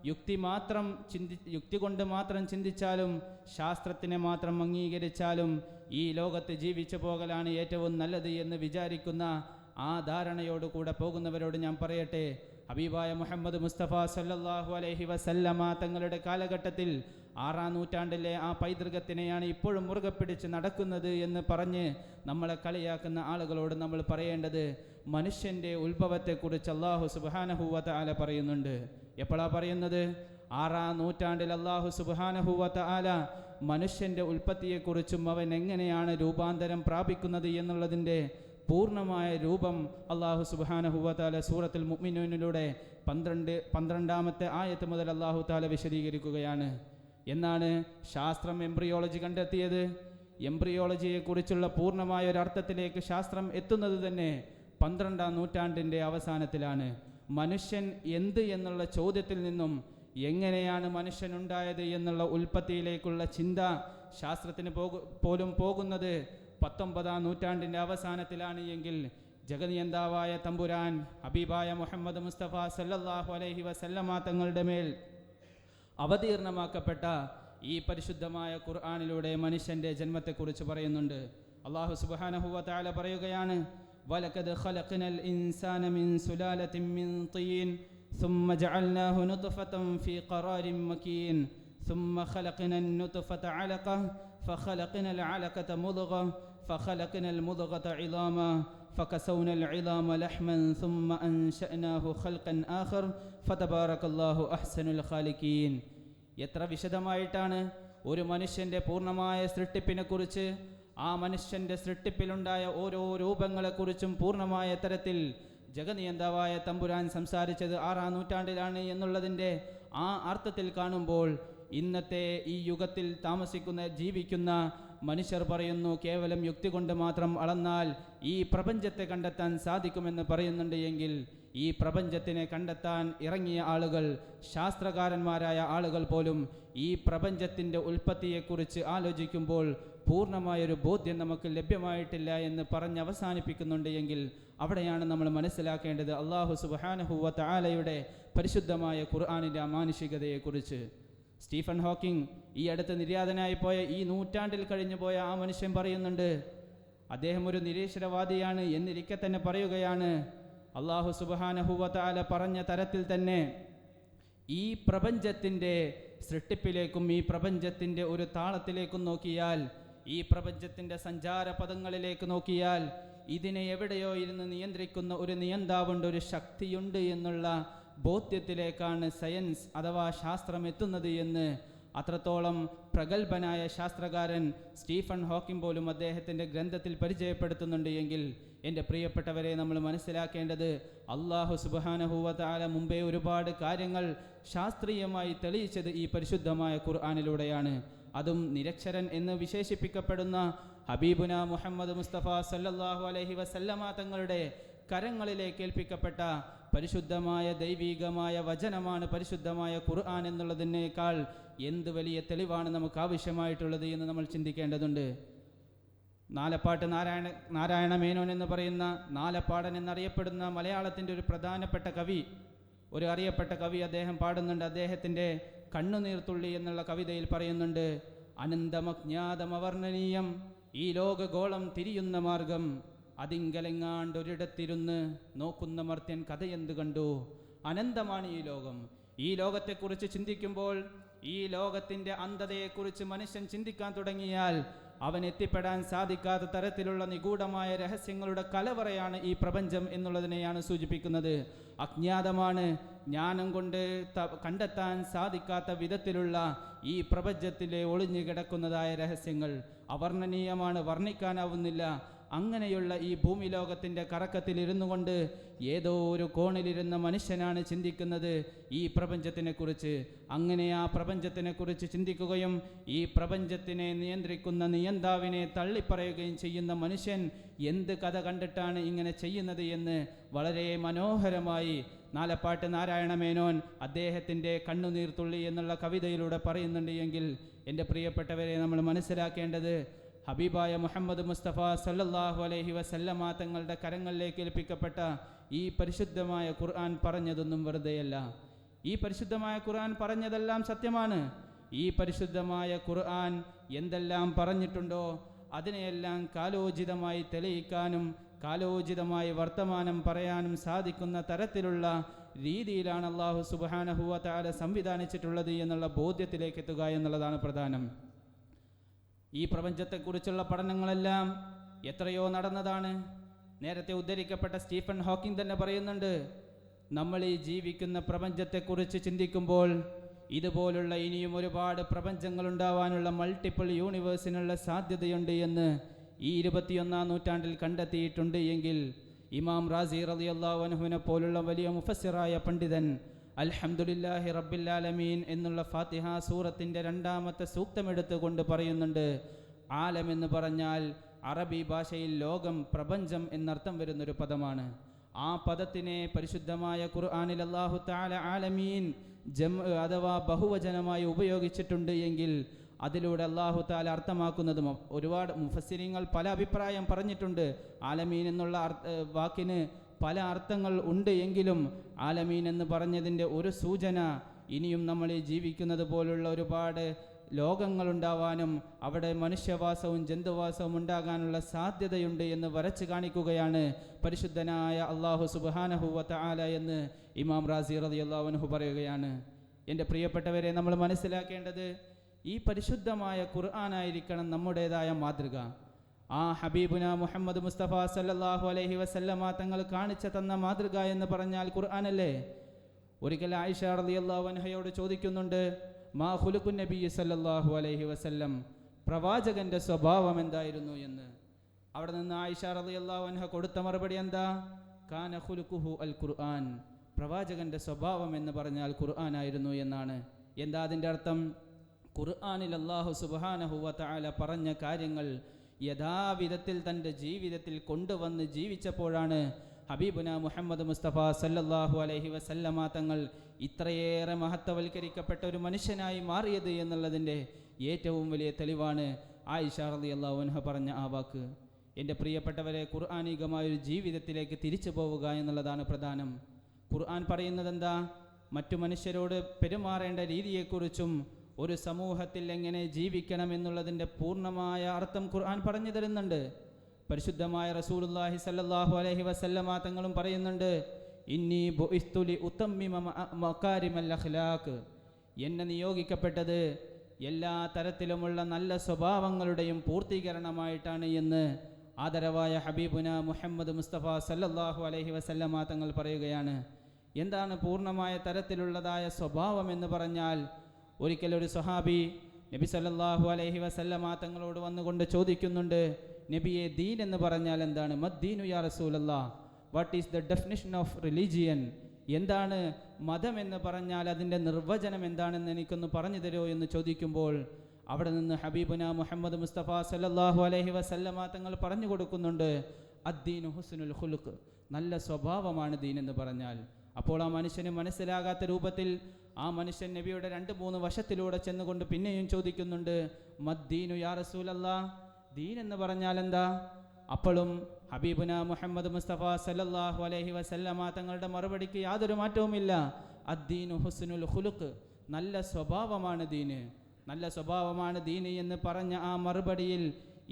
യുക്തി മാത്രം ചിന്തി യുക്തി കൊണ്ട് മാത്രം ചിന്തിച്ചാലും ശാസ്ത്രത്തിനെ മാത്രം അംഗീകരിച്ചാലും ഈ ലോകത്ത് ജീവിച്ചു പോകലാണ് ഏറ്റവും നല്ലത് എന്ന് വിചാരിക്കുന്ന ആ ധാരണയോട് കൂടെ പോകുന്നവരോട് ഞാൻ പറയട്ടെ. ഹബീബായ മുഹമ്മദ് മുസ്തഫ സല്ലാഹു അലഹി വസല്ലമ തങ്ങളുടെ കാലഘട്ടത്തിൽ ആറാം നൂറ്റാണ്ടിലെ ആ പൈതൃകത്തിനെയാണ് ഇപ്പോഴും മുറുകെ പിടിച്ച് നടക്കുന്നത് എന്ന് പറഞ്ഞ് നമ്മളെ കളിയാക്കുന്ന ആളുകളോട് നമ്മൾ പറയേണ്ടത് മനുഷ്യന്റെ ഉത്ഭവത്തെക്കുറിച്ച് അള്ളാഹു സുബാനഹുവത ആല പറയുന്നുണ്ട്. എപ്പോഴാ പറയുന്നത്? ആറാം നൂറ്റാണ്ടിൽ അള്ളാഹു സുബാനഹുവത്ത ആല മനുഷ്യന്റെ ഉൽപ്പത്തിയെക്കുറിച്ചും അവൻ എങ്ങനെയാണ് രൂപാന്തരം പ്രാപിക്കുന്നത് എന്നുള്ളതിന്റെ പൂർണമായ രൂപം അള്ളാഹു സുബാനഹുവത്താല സൂറത്തിൽ മുഅ്മിനൂനിലൂടെ പന്ത്രണ്ട് പന്ത്രണ്ടാമത്തെ ആയത്ത് മുതൽ അള്ളാഹു താല വിശദീകരിക്കുകയാണ്. എന്നാണ് ശാസ്ത്രം എംബ്രിയോളജി കണ്ടെത്തിയത്? എംബ്രിയോളജിയെക്കുറിച്ചുള്ള പൂർണമായ ഒരർത്ഥത്തിലേക്ക് ശാസ്ത്രം എത്തുന്നത് തന്നെ പന്ത്രണ്ടാം നൂറ്റാണ്ടിന്റെ അവസാനത്തിലാണ്. മനുഷ്യൻ എന്ത് എന്നുള്ള ചോദ്യത്തിൽ നിന്നും എങ്ങനെയാണ് മനുഷ്യൻ ഉണ്ടായത് എന്നുള്ള ഉൽപ്പത്തിയിലേക്കുള്ള ചിന്ത ശാസ്ത്രത്തിന് പോലും പോകുന്നത് പത്തൊമ്പതാം നൂറ്റാണ്ടിന്റെ അവസാനത്തിലാണ് എങ്കിൽ ജഗനിയന്താവായ തമ്പുരാൻ ഹബീബായ മുഹമ്മദ് മുസ്തഫ സല്ലല്ലാഹു അലൈഹി വസല്ലമ തങ്ങളുടെ മേൽ അവതീർണമാക്കപ്പെട്ട ഈ പരിശുദ്ധമായ ഖുർആാനിലൂടെ മനുഷ്യന്റെ ജന്മത്തെക്കുറിച്ച് പറയുന്നുണ്ട്. അള്ളാഹു സുബാനഹുവ താല പറയുകയാണ് വലക്കത് ഖലഖ്നൽ ഇൻസാന മിൻ സുലാലത്തിൻ മിൻ طين ثم جعلناه نطفة في قرار مكين ثم خلقنا النطفة علقة فخلقنا العلقة مضغة فخلقنا المضغة عظاما فكسونا العظام لحما ثم أنشأناه خلقا آخر فتبارك الله أحسن الخالقين എത്ര വിശദമായിട്ടാണ് ഒരു മനുഷ്യൻ്റെ പൂർണ്ണമായ സൃഷ്ടിപ്പിനെ കുറിച്ച് ആ മനുഷ്യന്റെ സൃഷ്ടിപ്പിലുണ്ടായ ഓരോ രൂപങ്ങളെക്കുറിച്ചും പൂർണമായ തരത്തിൽ ജഗനിയന്താവായ തമ്പുരാൻ സംസാരിച്ചത് ആറാം നൂറ്റാണ്ടിലാണ് എന്നുള്ളതിന്റെ ആ അർത്ഥത്തിൽ കാണുമ്പോൾ ഇന്നത്തെ ഈ യുഗത്തിൽ താമസിക്കുന്ന ജീവിക്കുന്ന മനുഷ്യർ പറയുന്നു കേവലം യുക്തി കൊണ്ട് മാത്രം അളന്നാൽ ഈ പ്രപഞ്ചത്തെ കണ്ടെത്താൻ സാധിക്കുമെന്ന് പറയുന്നുണ്ട് എങ്കിൽ ഈ പ്രപഞ്ചത്തിനെ കണ്ടെത്താൻ ഇറങ്ങിയ ആളുകൾ ശാസ്ത്രകാരന്മാരായ ആളുകൾ പോലും ഈ പ്രപഞ്ചത്തിന്റെ ഉൽപ്പത്തിയെക്കുറിച്ച് ആലോചിക്കുമ്പോൾ പൂർണമായൊരു ബോധ്യം നമുക്ക് ലഭ്യമായിട്ടില്ല എന്ന് പറഞ്ഞ് അവസാനിപ്പിക്കുന്നുണ്ട് എങ്കിൽ അവിടെയാണ് നമ്മൾ മനസ്സിലാക്കേണ്ടത്. അള്ളാഹു സുബാനഹുവ താലയുടെ പരിശുദ്ധമായ ഖുർആാനിന്റെ അമാനുഷികതയെക്കുറിച്ച്. സ്റ്റീഫൻ ഹോക്കിംഗ് ഈ അടുത്ത് നിര്യാതനായി പോയ ഈ നൂറ്റാണ്ടിൽ കഴിഞ്ഞു പോയ ആ മനുഷ്യൻ പറയുന്നുണ്ട് അദ്ദേഹം ഒരു നിരീശ്വരവാദിയാണ് എന്നിരിക്കെ തന്നെ പറയുകയാണ്. അള്ളാഹു സുബാനഹുവല പറഞ്ഞ തരത്തിൽ തന്നെ ഈ പ്രപഞ്ചത്തിന്റെ സൃഷ്ടിപ്പിലേക്കും ഈ പ്രപഞ്ചത്തിന്റെ ഒരു താളത്തിലേക്കും നോക്കിയാൽ ഈ പ്രപഞ്ചത്തിന്റെ സഞ്ചാര പദങ്ങളിലേക്ക് നോക്കിയാൽ ഇതിനെ എവിടെയോ ഇരുന്ന് നിയന്ത്രിക്കുന്ന ഒരു നിയന്താവുണ്ട് ഒരു ശക്തിയുണ്ട് എന്നുള്ള ബോധ്യത്തിലേക്കാണ് സയൻസ് അഥവാ ശാസ്ത്രം എത്തുന്നത് എന്ന് അത്രത്തോളം പ്രഗത്ഭനായ ശാസ്ത്രകാരൻ സ്റ്റീഫൻ ഹോക്കിംഗ് പോലും അദ്ദേഹത്തിന്റെ ഗ്രന്ഥത്തിൽ പരിചയപ്പെടുത്തുന്നുണ്ട് എങ്കിൽ എന്റെ പ്രിയപ്പെട്ടവരെ നമ്മൾ മനസ്സിലാക്കേണ്ടത് അള്ളാഹു സുബാനഹൂവത്താല മുമ്പേ ഒരുപാട് കാര്യങ്ങൾ ശാസ്ത്രീയമായി തെളിയിച്ചത് ഈ പരിശുദ്ധമായ ഖുർആാനിലൂടെയാണ്. അതും നിരക്ഷരൻ എന്ന് വിശേഷിപ്പിക്കപ്പെടുന്ന ഹബീബുന മുഹമ്മദ് മുസ്തഫ സല്ലല്ലാഹു അലൈഹി വസല്ലമ തങ്ങളുടെ കരങ്ങളിലേക്ക് കേൾപ്പിക്കപ്പെട്ട പരിശുദ്ധമായ ദൈവീകമായ വചനമാണ് പരിശുദ്ധമായ ഖുർആൻ എന്നുള്ളതിനേക്കാൾ എന്ത് വലിയ തെളിവാണ് നമുക്ക് ആവശ്യമായിട്ടുള്ളത് എന്ന് നമ്മൾ ചിന്തിക്കേണ്ടതുണ്ട്. നാലപ്പാട്ട് നാരായണ നാരായണ മേനോൻ എന്ന് പറയുന്ന നാലപ്പാടൻ എന്നറിയപ്പെടുന്ന മലയാളത്തിന്റെ ഒരു പ്രധാനപ്പെട്ട കവി ഒരു അറിയപ്പെട്ട കവി അദ്ദേഹം പാടുന്നുണ്ട്. അദ്ദേഹത്തിന്റെ കണ്ണുനീർത്തുള്ളി എന്നുള്ള കവിതയിൽ പറയുന്നുണ്ട് അനന്തമജ്ഞാതമവർണനീയം ഈ ലോകഗോളം തിരിയുന്ന മാർഗം അതിങ്കലെങ്ങാണ്ടൊരിടത്തിരുന്ന് നോക്കുന്ന മർത്യൻ കഥയെന്ത് കണ്ടു? അനന്തമാണ് ഈ ലോകം. ഈ ലോകത്തെക്കുറിച്ച് ചിന്തിക്കുമ്പോൾ ഈ ലോകത്തിന്റെ അന്ധതയെക്കുറിച്ച് മനുഷ്യൻ ചിന്തിക്കാൻ തുടങ്ങിയാൽ അവൻ എത്തിപ്പെടാൻ സാധിക്കാത്ത തരത്തിലുള്ള നിഗൂഢമായ രഹസ്യങ്ങളുടെ കലവറയാണ് ഈ പ്രപഞ്ചം എന്നുള്ളതിനെയാണ് സൂചിപ്പിക്കുന്നത്. അജ്ഞാതമാണ് ജ്ഞാനം കൊണ്ട് കണ്ടെത്താൻ സാധിക്കാത്ത വിധത്തിലുള്ള ഈ പ്രപഞ്ചത്തിലെ ഒളിഞ്ഞു കിടക്കുന്നതായ രഹസ്യങ്ങൾ അവർണനീയമാണ് വർണിക്കാനാവുന്നില്ല. അങ്ങനെയുള്ള ഈ ഭൂമി ലോകത്തിന്റെ കറക്കത്തിലിരുന്നു കൊണ്ട് ഏതോ ഒരു കോണിലിരുന്ന മനുഷ്യനാണ് ചിന്തിക്കുന്നത് ഈ പ്രപഞ്ചത്തിനെക്കുറിച്ച് അങ്ങനെ ആ പ്രപഞ്ചത്തിനെക്കുറിച്ച് ചിന്തിക്കുകയും ഈ പ്രപഞ്ചത്തിനെ നിയന്ത്രിക്കുന്ന നിയന്താവിനെ തള്ളിപ്പറയുകയും ചെയ്യുന്ന മനുഷ്യൻ എന്ത് കഥ കണ്ടിട്ടാണ് ഇങ്ങനെ ചെയ്യുന്നത് എന്ന് വളരെ മനോഹരമായി നാലപ്പാട്ട് നാരായണ മേനോൻ അദ്ദേഹത്തിന്റെ കണ്ണുനീർത്തുള്ളി എന്നുള്ള കവിതയിലൂടെ പറയുന്നുണ്ട് എങ്കിൽ എന്റെ പ്രിയപ്പെട്ടവരെ നമ്മൾ മനസ്സിലാക്കേണ്ടത് ഹബീബായ മുഹമ്മദ് മുസ്തഫ സല്ലല്ലാഹു അലൈഹി വസല്ലമ തങ്ങളുടെ കരങ്ങളിലേക്ക് ഏൽപ്പിക്കപ്പെട്ട ഈ പരിശുദ്ധമായ ഖുർആൻ പറഞ്ഞതൊന്നും വെറുതെയല്ല. ഈ പരിശുദ്ധമായ ഖുർആൻ പറഞ്ഞതെല്ലാം സത്യമാണ്. ഈ പരിശുദ്ധമായ ഖുർആൻ എന്തെല്ലാം പറഞ്ഞിട്ടുണ്ടോ അതിനെയെല്ലാം കാലോചിതമായി തെളിയിക്കാനും കാലോചിതമായി വർത്തമാനം പറയാനും സാധിക്കുന്ന തരത്തിലുള്ള രീതിയിലാണ് അള്ളാഹു സുബാനഹുവ താല സംവിധാനിച്ചിട്ടുള്ളത് എന്നുള്ള ബോധ്യത്തിലേക്ക് എത്തുക എന്നുള്ളതാണ് പ്രധാനം. ഈ പ്രപഞ്ചത്തെക്കുറിച്ചുള്ള പഠനങ്ങളെല്ലാം എത്രയോ നടന്നതാണ്. നേരത്തെ ഉദ്ധരിക്കപ്പെട്ട സ്റ്റീഫൻ ഹോക്കിംഗ് തന്നെ പറയുന്നുണ്ട് നമ്മൾ ഈ ജീവിക്കുന്ന പ്രപഞ്ചത്തെക്കുറിച്ച് ചിന്തിക്കുമ്പോൾ ഇതുപോലുള്ള ഇനിയും ഒരുപാട് പ്രപഞ്ചങ്ങൾ ഉണ്ടാവാനുള്ള മൾട്ടിപ്പിൾ യൂണിവേഴ്സിനുള്ള സാധ്യതയുണ്ട് എന്ന് ഈ ഇരുപത്തിയൊന്നാം നൂറ്റാണ്ടിൽ കണ്ടെത്തിയിട്ടുണ്ട് എങ്കിൽ ഇമാം റാസി റളിയല്ലാഹുവിനെ പോലുള്ള വലിയ മുഫസ്സിറായ പണ്ഡിതൻ അൽഹംദുലില്ലാഹി റബ്ബില്ലാലമീൻ എന്നുള്ള ഫാത്തിഹ സൂറത്തിന്റെ രണ്ടാമത്തെ സൂക്തമെടുത്തുകൊണ്ട് പറയുന്നുണ്ട്. ആലം എന്ന് പറഞ്ഞാൽ അറബി ഭാഷയിൽ ലോകം പ്രപഞ്ചം എന്നർത്ഥം വരുന്നൊരു പദമാണ്. ആ പദത്തിനെ പരിശുദ്ധമായ ഖുർആാനിൽ അള്ളാഹു താല ആലമീൻ ജം അഥവാ ബഹുവചനമായി ഉപയോഗിച്ചിട്ടുണ്ട് എങ്കിൽ അതിലൂടെ അള്ളാഹു താല അർത്ഥമാക്കുന്നതും ഒരുപാട് മുഫസ്സിരിങ്ങൾ പല അഭിപ്രായം പറഞ്ഞിട്ടുണ്ട്. ആലമീൻ എന്നുള്ള വാക്കിന് പല അർത്ഥങ്ങൾ ഉണ്ട് എങ്കിലും ആലമീൻ എന്ന് പറഞ്ഞതിന്റെ ഒരു സൂചന ഇനിയും നമ്മൾ ജീവിക്കുന്നത് പോലുള്ള ഒരുപാട് ലോകങ്ങളുണ്ടാവാനും അവിടെ മനുഷ്യവാസവും ജന്തുവാസവും ഉണ്ടാകാനുള്ള സാധ്യതയുണ്ട് എന്ന് വരച്ച് കാണിക്കുകയാണ് പരിശുദ്ധനായ അള്ളാഹു സുബാനഹുവത്ത ആല എന്ന് ഇമാം റാസി റതി അള്ളാഹുനഹു പറയുകയാണ്. എന്റെ പ്രിയപ്പെട്ടവരെ നമ്മൾ മനസ്സിലാക്കേണ്ടത് ഈ പരിശുദ്ധമായ ഖുർആനായിരിക്കണം നമ്മുടേതായ മാതൃക. ആ ഹബീബുന മുഹമ്മദ് മുസ്തഫ സല്ലാഹു അലഹി വസല്ലമ തങ്ങൾ കാണിച്ചു തന്ന മാതൃക എന്ന് പറഞ്ഞാൽ ഖുർആനല്ലേ? ഒരിക്കൽ ആയിഷ റളിയല്ലാഹു അൻഹയോട് ചോദിക്കുന്നുണ്ട് മാ ഹുലുക്കു നബി സല്ലാഹു അലഹി വസല്ലം പ്രവാചകന്റെ സ്വഭാവം എന്തായിരുന്നു എന്ന്? അവിടെ നിന്ന് ആയിഷ റളിയല്ലാഹു അൻഹ കൊടുത്ത മറുപടി എന്താ? കാന ഹുലുക്കുഹു അൽ ഖുർആൻ പ്രവാചകന്റെ സ്വഭാവം എന്ന് പറഞ്ഞാൽ ഖുർആൻ ആയിരുന്നു എന്നാണ്. എന്താ അതിന്റെ അർത്ഥം? ഖുർആാനിൽ അള്ളാഹു സുബ്ഹാനഹു വ തആല പറഞ്ഞ കാര്യങ്ങൾ യഥാവിധത്തിൽ തന്റെ ജീവിതത്തിൽ കൊണ്ടുവന്ന് ജീവിച്ചപ്പോഴാണ് ഹബീബുന മുഹമ്മദ് മുസ്തഫ സല്ലല്ലാഹു അലൈഹി വസല്ലമ തങ്ങൾ ഇത്രയേറെ മഹത്വവൽക്കരിക്കപ്പെട്ട ഒരു മനുഷ്യനായി മാറിയത് എന്നുള്ളതിന്റെ ഏറ്റവും വലിയ തെളിവാണ് ആയിഷ റളിയല്ലാഹു അൻഹ പറഞ്ഞ ആ വാക്ക്. എന്റെ പ്രിയപ്പെട്ടവരെ ഖുർആാനികമായ ഒരു ജീവിതത്തിലേക്ക് തിരിച്ചു പോവുക എന്നുള്ളതാണ് പ്രധാനം. ഖുർആൻ പറയുന്നത് എന്താ മറ്റു മനുഷ്യരോട് പെരുമാറേണ്ട രീതിയെക്കുറിച്ചും ഒരു സമൂഹത്തിൽ എങ്ങനെ ജീവിക്കണം എന്നുള്ളതിന്റെ പൂർണമായ അർത്ഥം ഖുർആൻ പറഞ്ഞു തരുന്നുണ്ട്. പരിശുദ്ധമായ റസൂലുള്ളാഹി സല്ലല്ലാഹു അലൈഹി വസല്ലമ തങ്ങളും പറയുന്നുണ്ട് ഇന്നി ബുഇസ്തുലി അഖ്ലാഖ്. എന്നെ നിയോഗിക്കപ്പെട്ടത് എല്ലാ തരത്തിലുമുള്ള നല്ല സ്വഭാവങ്ങളുടെയും പൂർത്തീകരണമായിട്ടാണ് എന്ന് ആദരവായ ഹബീബുന മുഹമ്മദ് മുസ്തഫ സല്ലല്ലാഹു അലൈഹി വസല്ലമ തങ്ങൾ പറയുകയാണ്. എന്താണ് പൂർണമായ തരത്തിലുള്ളതായ സ്വഭാവം എന്ന് പറഞ്ഞാൽ ഒരിക്കൽ ഒരു സ്വഹാബി നബി സല്ലാഹു അലൈഹി വസല്ലമ തങ്ങളോട് വന്നുകൊണ്ട് ചോദിക്കുന്നുണ്ട് നബിയെ ദീൻ എന്ന് പറഞ്ഞാൽ എന്താണ്? മദ്ദീനു യാ റസൂലല്ലാ. What is the definition of religion എന്താണ്? മതം എന്ന് പറഞ്ഞാൽ അതിന്റെ നിർവചനം എന്താണെന്ന് എനിക്കൊന്ന് പറഞ്ഞു തരുമോ? എന്ന് ചോദിക്കുമ്പോൾ അവിടെ നിന്ന് ഹബീബുന മുഹമ്മദ് മുസ്തഫ സല്ലല്ലാഹു അലഹി വസല്ലമ തങ്ങൾ പറഞ്ഞു കൊടുക്കുന്നുണ്ട് അദ്ദീനു ഹുസ്നുൽ ഹുലുക്ക് നല്ല സ്വഭാവമാണ് ദീൻ എന്ന് പറഞ്ഞാൽ. അപ്പോൾ ആ മനുഷ്യന് മനസ്സിലാകാത്ത രൂപത്തിൽ ആ മനുഷ്യൻ നബിയുടെ രണ്ട് മൂന്ന് വശത്തിലൂടെ ചെന്നുകൊണ്ട് പിന്നെയും ചോദിക്കുന്നുണ്ട് മദ്ദീനു യാ റസൂലല്ല? ദീൻ എന്ന് പറഞ്ഞാൽ എന്താ അപ്പോഴും ഹബീബുന മുഹമ്മദ് മുസ്തഫ സല്ലല്ലാഹു അലൈഹി വസല്ലമ തങ്ങളുടെ മറുപടിക്ക് യാതൊരു മാറ്റവുമില്ല. അദ്ദീനു ഹുസ്നുൽ ഹുലുക്ക് നല്ല സ്വഭാവമാണ് ദീന്. നല്ല സ്വഭാവമാണ് ദീന് എന്ന് പറഞ്ഞ ആ മറുപടിയിൽ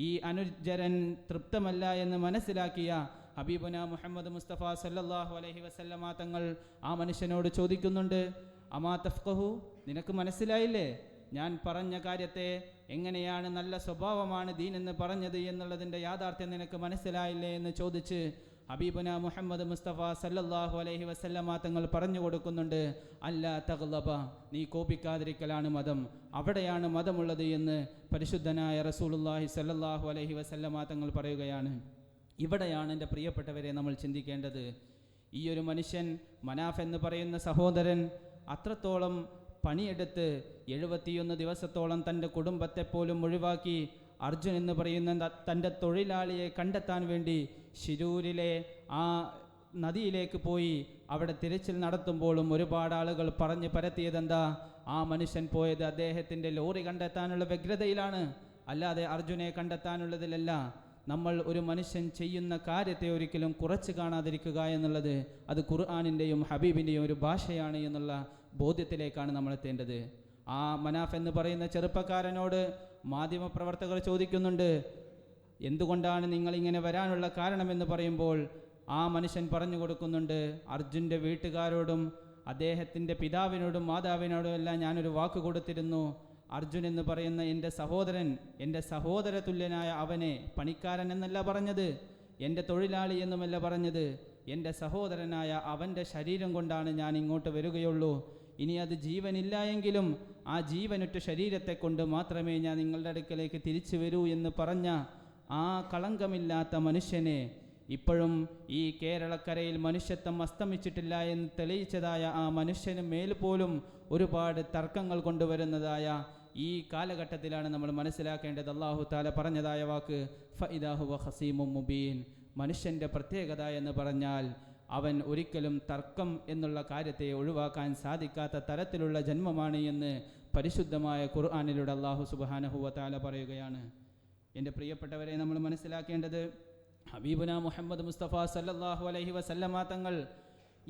ഈ അനുജരൻ തൃപ്തമല്ല എന്ന് മനസ്സിലാക്കിയ ഹബീബുന മുഹമ്മദ് മുസ്തഫ സല്ലല്ലാഹു അലൈഹി വസല്ലമ തങ്ങൾ ആ മനുഷ്യനോട് ചോദിക്കുന്നുണ്ട് അമാ തഫ്കഹു നിനക്ക് മനസ്സിലായില്ലേ? ഞാൻ പറഞ്ഞ കാര്യത്തെ എങ്ങനെയാണ് നല്ല സ്വഭാവമാണ് ദീൻ എന്ന് പറഞ്ഞത് എന്നുള്ളതിന്റെ യാഥാർത്ഥ്യം നിനക്ക് മനസ്സിലായില്ലേ എന്ന് ചോദിച്ച് ഹബീബുന മുഹമ്മദ് മുസ്തഫ സല്ലല്ലാഹു അലൈഹി വസല്ലമ തങ്ങൾ പറഞ്ഞു കൊടുക്കുന്നുണ്ട് അല്ല തഗ്ലബ നീ കോപിക്കാതിരിക്കലാണ് മതം. അവിടെയാണ് മതമുള്ളത് എന്ന് പരിശുദ്ധനായ റസൂലുള്ളാഹി സല്ലല്ലാഹു അലൈഹി വസല്ലമ തങ്ങൾ പറയുകയാണ്. ഇവിടെയാണ് എന്റെ പ്രിയപ്പെട്ടവരെ നമ്മൾ ചിന്തിക്കേണ്ടത്. ഈ ഒരു മനുഷ്യൻ മനാഫ് എന്ന് പറയുന്ന സഹോദരൻ അത്രത്തോളം പണിയെടുത്ത് എഴുപത്തിയൊന്ന് ദിവസത്തോളം തന്റെ കുടുംബത്തെ പോലും ഒഴിവാക്കി അർജുൻ എന്ന് പറയുന്ന തന്റെ തൊഴിലാളിയെ കണ്ടെത്താൻ വേണ്ടി ശിരൂരിലെ ആ നദിയിലേക്ക് പോയി അവിടെ തിരച്ചിൽ നടത്തുമ്പോഴും ഒരുപാട് ആളുകൾ പറഞ്ഞ് പരത്തിയതെന്താ? ആ മനുഷ്യൻ പോയത് അദ്ദേഹത്തിന്റെ ലോറി കണ്ടെത്താനുള്ള വ്യഗ്രതയിലാണ്. അല്ലാതെ അർജുനെ കണ്ടെത്താനുള്ളതിലല്ല. നമ്മൾ ഒരു മനുഷ്യൻ ചെയ്യുന്ന കാര്യത്തെ ഒരിക്കലും കുറച്ച് കാണാതിരിക്കുക എന്നുള്ളത് അത് ഖുർആാനിന്റെയും ഹബീബിന്റെയും ഒരു ഭാഷയാണ് എന്നുള്ള ബോധ്യത്തിലേക്കാണ് നമ്മൾ എത്തേണ്ടത്. ആ മനാഫ് എന്ന് പറയുന്ന ചെറുപ്പക്കാരനോട് മാധ്യമപ്രവർത്തകർ ചോദിക്കുന്നുണ്ട് എന്തുകൊണ്ടാണ് നിങ്ങൾ ഇങ്ങനെ വരാനുള്ള കാരണമെന്ന് പറയുമ്പോൾ ആ മനുഷ്യൻ പറഞ്ഞു കൊടുക്കുന്നുണ്ട് അർജുന്റെ വീട്ടുകാരോടും അദ്ദേഹത്തിന്റെ പിതാവിനോടും മാതാവിനോടും എല്ലാം ഞാനൊരു വാക്ക് കൊടുത്തിരുന്നു. അർജുൻ എന്ന് പറയുന്ന എന്റെ സഹോദരൻ എന്റെ സഹോദര തുല്യനായ അവനെ പണിക്കാരൻ എന്നല്ല പറഞ്ഞത്. എന്റെ തൊഴിലാളി എന്നുമല്ല പറഞ്ഞത്. എന്റെ സഹോദരനായ അവന്റെ ശരീരം കൊണ്ടാണ് ഞാൻ ഇങ്ങോട്ട് വരികയുള്ളൂ. ഇനി അത് ജീവനില്ല എങ്കിലും ആ ജീവനുറ്റ ശരീരത്തെ കൊണ്ട് മാത്രമേ ഞാൻ നിങ്ങളുടെ അടുക്കലേക്ക് തിരിച്ചു വരൂ എന്ന് പറഞ്ഞ ആ കളങ്കമില്ലാത്ത മനുഷ്യനെ ഇപ്പോഴും ഈ കേരളക്കരയിൽ മനുഷ്യത്വം അസ്തമിച്ചിട്ടില്ല എന്ന് തെളിയിച്ചതായ ആ മനുഷ്യന് മേൽ പോലും ഒരുപാട് തർക്കങ്ങൾ കൊണ്ടുവരുന്നതായ ഈ കാലഘട്ടത്തിലാണ് നമ്മൾ മനസ്സിലാക്കേണ്ടത്. അള്ളാഹു താല പറഞ്ഞതായ വാക്ക് ഫഇദാഹു ഹസീമും മുബീൻ. മനുഷ്യന്റെ പ്രത്യേകത എന്ന് പറഞ്ഞാൽ അവൻ ഒരിക്കലും തർക്കം എന്നുള്ള കാര്യത്തെ ഒഴിവാക്കാൻ സാധിക്കാത്ത തരത്തിലുള്ള ജന്മമാണ് എന്ന് പരിശുദ്ധമായ ഖുർആാനിലൂടെ അള്ളാഹു സുബാനഹുവത്താല പറയുകയാണ്. എന്റെ പ്രിയപ്പെട്ടവരെ നമ്മൾ മനസ്സിലാക്കേണ്ടത് ഹബീബുന മുഹമ്മദ് മുസ്തഫ സല്ലാഹു അലഹി വസല്ലമ തങ്ങൾ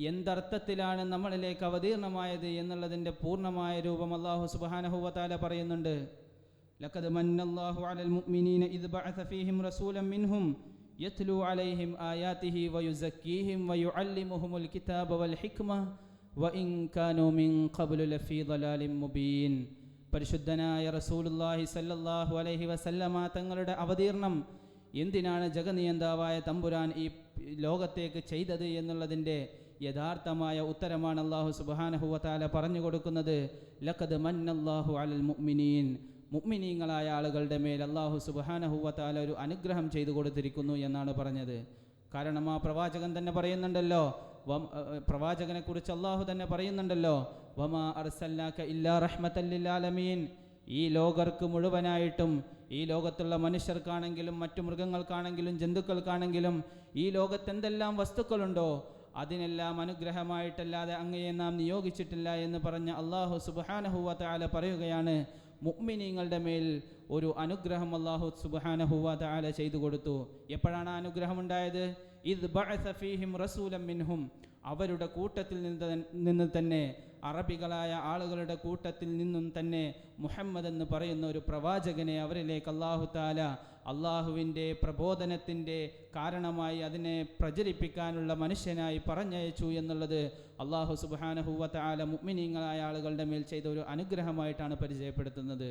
എന്തർത്ഥത്തിലാണ് നമ്മളിലേക്ക് അവതീർണമായത് എന്നുള്ളതിന്റെ പൂർണമായ രൂപം അള്ളാഹു സുബാനഹുവത്താല പറയുന്നുണ്ട്. ലഖദ് മന്നല്ലാഹു അലൽ മുഅ്മിനീന ഇദ് ബഅസ ഫീഹിം റസൂലൻ മിൻഹും യത്ലു അലൈഹിം آياته ويزكيهم ويعلمهم കിതാബ വൽ ഹിക്മ كانوا من മിൻ ഖബ്ലു ലഫീ مبين. പരിശുദ്ധനായ റസൂലുള്ളാഹി സല്ലല്ലാഹു അലൈഹി വസല്ലമ തങ്ങളുടെ അവതീർണം എന്തിനാണ് ജഗനിയന്താവായ തമ്പുരാൻ ഈ ലോകത്തേക്ക് ചെയ്തത് എന്നുള്ളതിന്റെ യഥാർത്ഥമായ ഉത്തരമാണ് അള്ളാഹു സുബാനഹുവത്താല പറഞ്ഞു കൊടുക്കുന്നത് ലഖദ് മന്നല്ലാഹു അലൽ മുഅ്മിനീൻ. മുഅ്മിനീങ്ങളായ ആളുകളുടെ മേൽ അള്ളാഹു സുബാനഹുവത്താല ഒരു അനുഗ്രഹം ചെയ്തു കൊടുത്തിരിക്കുന്നു എന്നാണ് പറഞ്ഞത്. കാരണം ആ പ്രവാചകൻ തന്നെ പറയുന്നുണ്ടല്ലോ പ്രവാചകനെ കുറിച്ച് അള്ളാഹു തന്നെ പറയുന്നുണ്ടല്ലോ വമാ അർസല്ലാക്ക ഇല്ലാ റഹ്മത്തല്ലാലമീൻ ഈ ലോകർക്ക് മുഴുവനായിട്ടും ഈ ലോകത്തുള്ള മനുഷ്യർക്കാണെങ്കിലും മറ്റു മൃഗങ്ങൾക്കാണെങ്കിലും ജന്തുക്കൾക്കാണെങ്കിലും ഈ ലോകത്തെന്തെല്ലാം വസ്തുക്കളുണ്ടോ അതിനെല്ലാം അനുഗ്രഹമായിട്ടല്ലാതെ അങ്ങയെ നാം നിയോഗിച്ചിട്ടില്ല എന്ന് പറഞ്ഞ അള്ളാഹു സുബാനഹുവ താല പറയുകയാണ്. മുഅ്മിനീങ്ങളുടെ മേൽ ഒരു അനുഗ്രഹം അള്ളാഹു സുബാനഹുവാത ആല ചെയ്തു കൊടുത്തു. എപ്പോഴാണ് അനുഗ്രഹം ഉണ്ടായത്? ഇത് ബഅസഫീഹിം റസൂലം മിൻഹും. അവരുടെ കൂട്ടത്തിൽ നിന്ന് നിന്ന് തന്നെ അറബികളായ ആളുകളുടെ കൂട്ടത്തിൽ നിന്നും തന്നെ മുഹമ്മദ് എന്ന് പറയുന്ന ഒരു പ്രവാചകനെ അവരിലേക്ക് അള്ളാഹു താല അള്ളാഹുവിന്റെ പ്രബോധനത്തിന്റെ കാരണമായി അതിനെ പ്രചരിപ്പിക്കാനുള്ള മനുഷ്യനായി പറഞ്ഞയച്ചു എന്നുള്ളത് അള്ളാഹു സുബാനഹുവത്ത ആല മുഗ്മിനിങ്ങളായ ആളുകളുടെ മേൽ ചെയ്ത ഒരു അനുഗ്രഹമായിട്ടാണ് പരിചയപ്പെടുത്തുന്നത്.